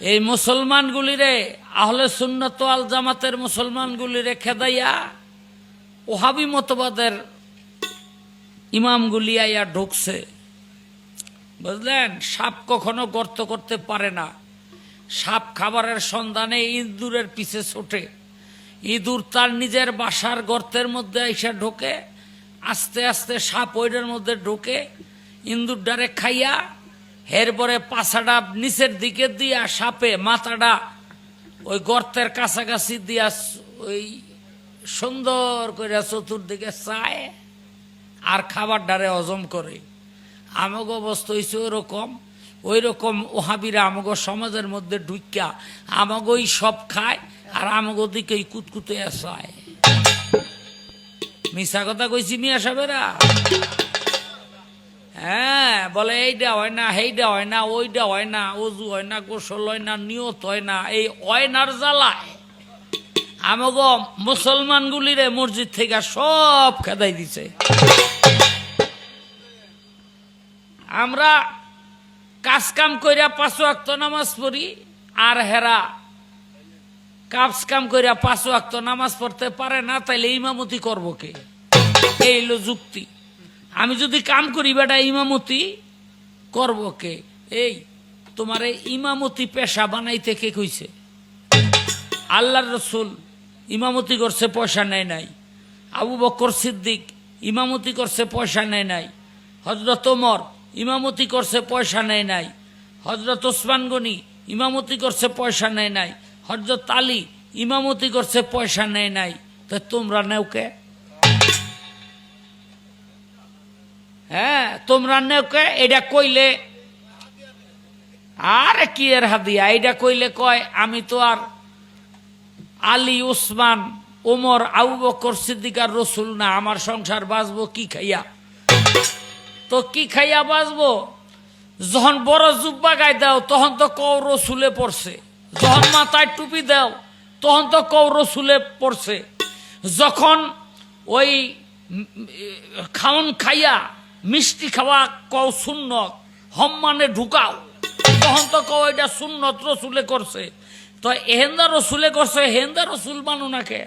এই মুসলমানগুলিরে, আহলে সুন্নত আল জামাতের মুসলমানগুলিরে খেদাইয়া ওহাবি মতবাদের ইমামগুলি আইয়া ঢুকছে। বুঝলেন? সাপ কখনো গর্ত করতে পারে না। সাপ খাবারের সন্ধানে ইঁদুরের পিছে ছোটে। ইঁদুর তার নিজের বাসার গর্তের মধ্যে এসে ঢোকে, আস্তে আস্তে সাপ ওইটার মধ্যে ঢোকে ইঁদুর ডারে খাইয়া এরপরে পাছাটা নিচের দিকে দিয়া সাপে, মাথাটা ওই গর্তের কাছাকাছি দিয়া ওই সুন্দর করে চতুর্দিকে চায় আর খাবার ডারে হজম করে। আমাগো অবস্থা হয়েছে ওরকম ওই রকম ওহাবিরা আমাগো সমাজের মধ্যে ঢুকিয়া আমাগোই সব খায় আর আমাগো দিকেই কুতকুতে আসায় মিশা কথা কইছি মিয়া সাহেবেরা? হ্যাঁ বলে এইটা হয় না সেইটা হয় না ওইটা হয় না, অজু হয় না, গোসল হয় না, নিয়ত হয় না, এই অয়নার জ্বালায়। আমাগো মুসলমানগুলিরে মসজিদ থেকে সব খেদাই দিছে। আমরা কাজ কাম কইরা পাঁচ আক্ত নামাজ পড়ি, আর হেরা কাজ কাম কইরা পাঁচ আক্ত নামাজ পড়তে পারে না, তাইলে ইমামতি করব কে? এই হলো যুক্তি। আমি যদি কাম করি, বেটা, ইমামতি করব কে? এই, তোমার ইমামতি পেশা বানাইতে কে কইছে? আল্লাহর রসুল ইমামতি করছে, পয়সা নেয় নাই। আবু বকর সিদ্দিক ইমামতি করছে, পয়সা নেয় নাই। হজরত ওমর ইমামতি করছে, পয়সা নেয় নাই। হজরত ওসমান গনি ইমামতি করছে, পয়সা নেয় নাই। হজরত আলী ইমামতি করছে, পয়সা নেয় নাই। তো তোমরা নেও কে? হ্যাঁ তোমরা এটা কইলে। আর কি এর হাদিয়া? এটা কইলে কয়, আমি তো আর আলী, উসমান, ওমর, আবু বকর সিদ্দিকার রসুল না, আমার সংসার বাঁচবো কি খাইয়া? তো কি খাইয়া বাঁচবো? যখন বড় জুব্বা গায়ে দাও, তখন তো কৌ রসুলে পড়ছে। যখন মাথায় টুপি দাও, তখন তো কৌ রসুলে পড়ছে। যখন ওই খাওন খাইয়া মিষ্টি খাওয়া কও সুন্নত সম্মানে ঢুকাও। তখন তো কও এটা সুন্নত রসুলে করছে। তো এহেন্দা রসুলে করছে হেন্দা রসুল মানু নাকে